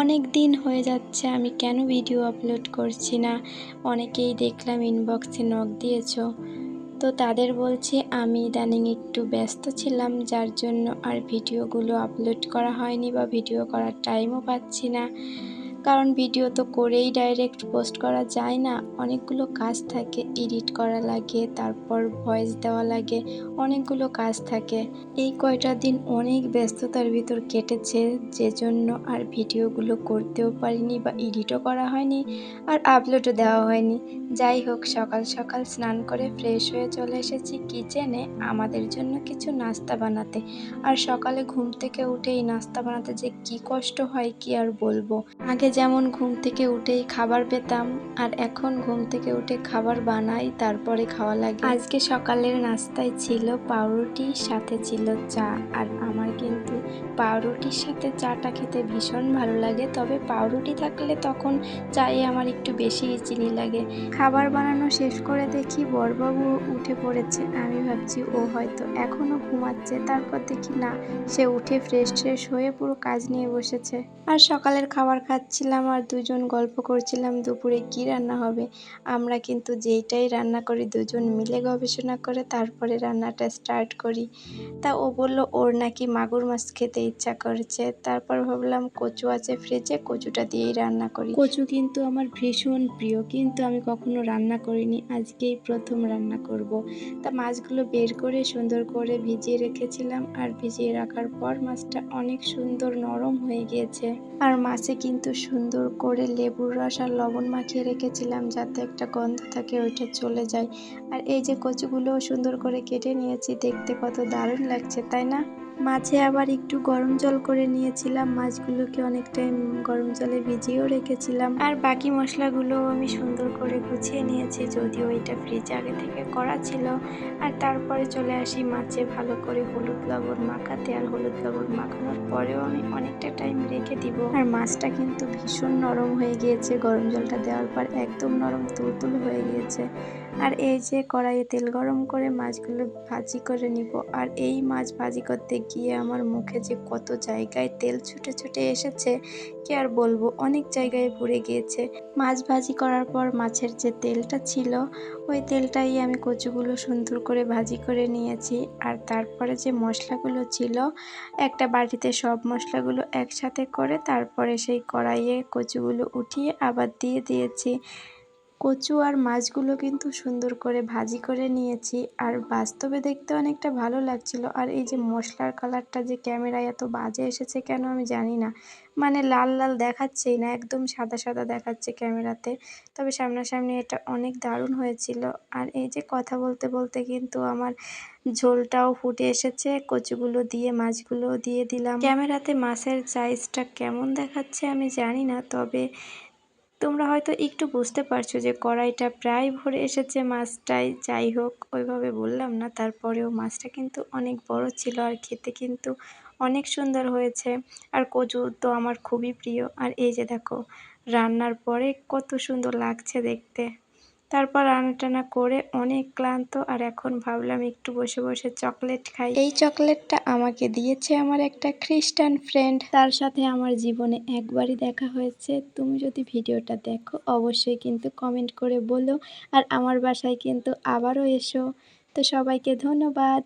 অনেক দিন হয়ে যাচ্ছে, আমি কেন ভিডিও আপলোড করছি না? অনেকেই দেখলাম ইনবক্সে নক দিয়েছ। তো তাদের বলছি, আমি ইদানিং একটু ব্যস্ত ছিলাম, যার জন্য আর ভিডিওগুলো আপলোড করা হয়নি বা ভিডিও করার টাইমও পাচ্ছি না। কারণ ভিডিও তো করেই ডাইরেক্ট পোস্ট করা যায় না। অনেকগুলো কাজ থাকে এডিট করা লাগে, তারপর ভয়েস দেওয়া লাগে, অনেকগুলো কাজ থাকে। এই কয়টা দিন অনেক ব্যস্ততার ভিতর কেটেছে যে জন্য আর ভিডিওগুলো করতেও পারিনি বা এডিটও করা হয়নি আর আপলোডও দেওয়া হয়নি। যাই হোক, সকাল সকাল স্নান করে ফ্রেশ হয়ে চলে এসেছি কিচেনে আমাদের জন্য কিছু নাস্তা বানাতে। আর সকালে ঘুম থেকে উঠেই নাস্তা বানাতে যে কি কষ্ট হয় কি আর বলব? আগে যেমন ঘুম থেকে উঠেই খাবার পেতাম, আর এখন ঘুম থেকে উঠে খাবার বানাই, তারপরে খাওয়া লাগে। আজকে সকালের নাস্তায় ছিল পাউরুটি, সাথে ছিল চা। আর আমার কিন্তু পাউরুটির সাথে চাটা খেতে ভীষণ ভালো লাগে, তবে পাউরুটি থাকলে তখন চায়ে আমার একটু বেশি চিনি লাগে। খাবার বানানো শেষ করে দেখি বরবাবু উঠে পড়েছে। আমি ভাবছি, ও হয়তো এখনও ঘুমাচ্ছে। তারপর দেখি, না, সে উঠে ফ্রেশ ফ্রেশ হয়ে পুরো কাজ নিয়ে বসেছে। আর সকালের খাবার খাচ্ছিলাম আর দুজন গল্প করছিলাম, দুপুরে কি রান্না হবে? আমরা কিন্তু যেইটাই রান্না করি, দুজন মিলে গবেষণা করে তারপরে রান্নাটা স্টার্ট করি। তা ও বলল, ওর নাকি মাগুর মাছ খেতে ইচ্ছা করছে। তারপর ভাবলাম, কচু আছে ফ্রিজে কচুটা দিয়েই রান্না করি। কচু কিন্তু আমার ভীষণ প্রিয়, কিন্তু আমি কখনো রান্না করিনি। আজকেই প্রথম রান্না করব। তা মাছগুলো বের করে সুন্দর করে ভিজিয়ে রেখেছিলাম আর ভিজিয়ে রাখার পর মাছটা অনেক সুন্দর নরম হয়ে গিয়েছে। আর মাছে কিন্তু সুন্দর করে লেবুর রস আর লবণ মাখিয়ে রেখেছিলাম যাতে একটা গন্ধ থাকে, ওইটা চলে যায়। আর এই যে কচুগুলো সুন্দর করে কেটে নিয়েছি, দেখতে কত দারুণ লাগছে, তাই না? মাছে আবার একটু গরম জল করে নিয়েছিলাম। মাছগুলোকে অনেক টাইম গরম জলে ভিজিয়েও রেখেছিলাম। আর বাকি মশলাগুলো আমি সুন্দর করে গুছিয়ে নিয়েছি, যদিও এটা ফ্রিজে আগে থেকে করা ছিল। আর তারপরে চলে আসি মাছে ভালো করে হলুদ লবণ মাখাতে। আর হলুদ লবণ মাখানোর পরেও আমি অনেকটা টাইম রেখে দিব। আর মাছটা কিন্তু ভীষণ নরম হয়ে গিয়েছে। গরম জলটা দেওয়ার পর একদম নরম তুলতুল হয়ে গিয়েছে। আর এই যে কড়াইয়ে তেল গরম করে মাছগুলো ভাজি করে নিব। আর এই মাছ ভাজি করতে গিয়ে আমার মুখে যে কত জায়গায় তেল ছুটে ছুটে এসেছে, কি আর বলব? অনেক জায়গায় ভরে গিয়েছে। মাছ ভাজি করার পর মাছের যে তেলটা ছিল, ওই তেলটাই আমি কচুগুলো সুন্দর করে ভাজি করে নিয়েছি। আর তারপরে যে মশলাগুলো ছিল, একটা বাটিতে সব মশলাগুলো একসাথে করে তারপরে সেই কড়াইয়ে কচুগুলো উঠিয়ে আবার দিয়ে দিয়েছি। কচু আর মাছগুলো কিন্তু সুন্দর করে ভাজি করে নিয়েছি। আর বাস্তবে দেখতে অনেকটা ভালো লাগছিল। আর এই যে মশলার কালারটা যে ক্যামেরায় এত বাজে এসেছে কেন আমি জানি না। মানে লাল লাল দেখাচ্ছেই না, একদম সাদা সাদা দেখাচ্ছে ক্যামেরাতে। তবে সামনাসামনি এটা অনেক দারুণ হয়েছিল। আর এই যে কথা বলতে বলতে কিন্তু আমার ঝোলটাও ফুটে এসেছে। কচুগুলো দিয়ে, মাছগুলো দিয়ে দিলাম। ক্যামেরাতে মাছের সাইজটা কেমন দেখাচ্ছে আমি জানি না। তবে তোমরা হয়তো একটু বুঝতে পারছ যে কড়াইটা প্রায় ভরে এসেছে মাছটাই। যাই হোক, ওইভাবে বললাম না, তারপরেও মাছটা কিন্তু অনেক বড় ছিল আর খেতে কিন্তু অনেক সুন্দর হয়েছে। আর কচু তো আমার খুবই প্রিয়। আর এই যে দেখো, রান্নার পরে কত সুন্দর লাগছে দেখতে। তারপর রান্না টানা করে অনেক ক্লান্ত, আর এখন ভাবলাম একটু বসে বসে চকলেট খাই। এই চকলেটটা আমাকে দিয়েছে আমার একটা খ্রিস্টান ফ্রেন্ড। তার সাথে আমার জীবনে একবারই দেখা হয়েছে। তুমি যদি ভিডিওটা দেখো, অবশ্যই কিন্তু কমেন্ট করে বলো। আর আমার বাসায় কিন্তু আবারও এসো। তো সবাইকে ধন্যবাদ।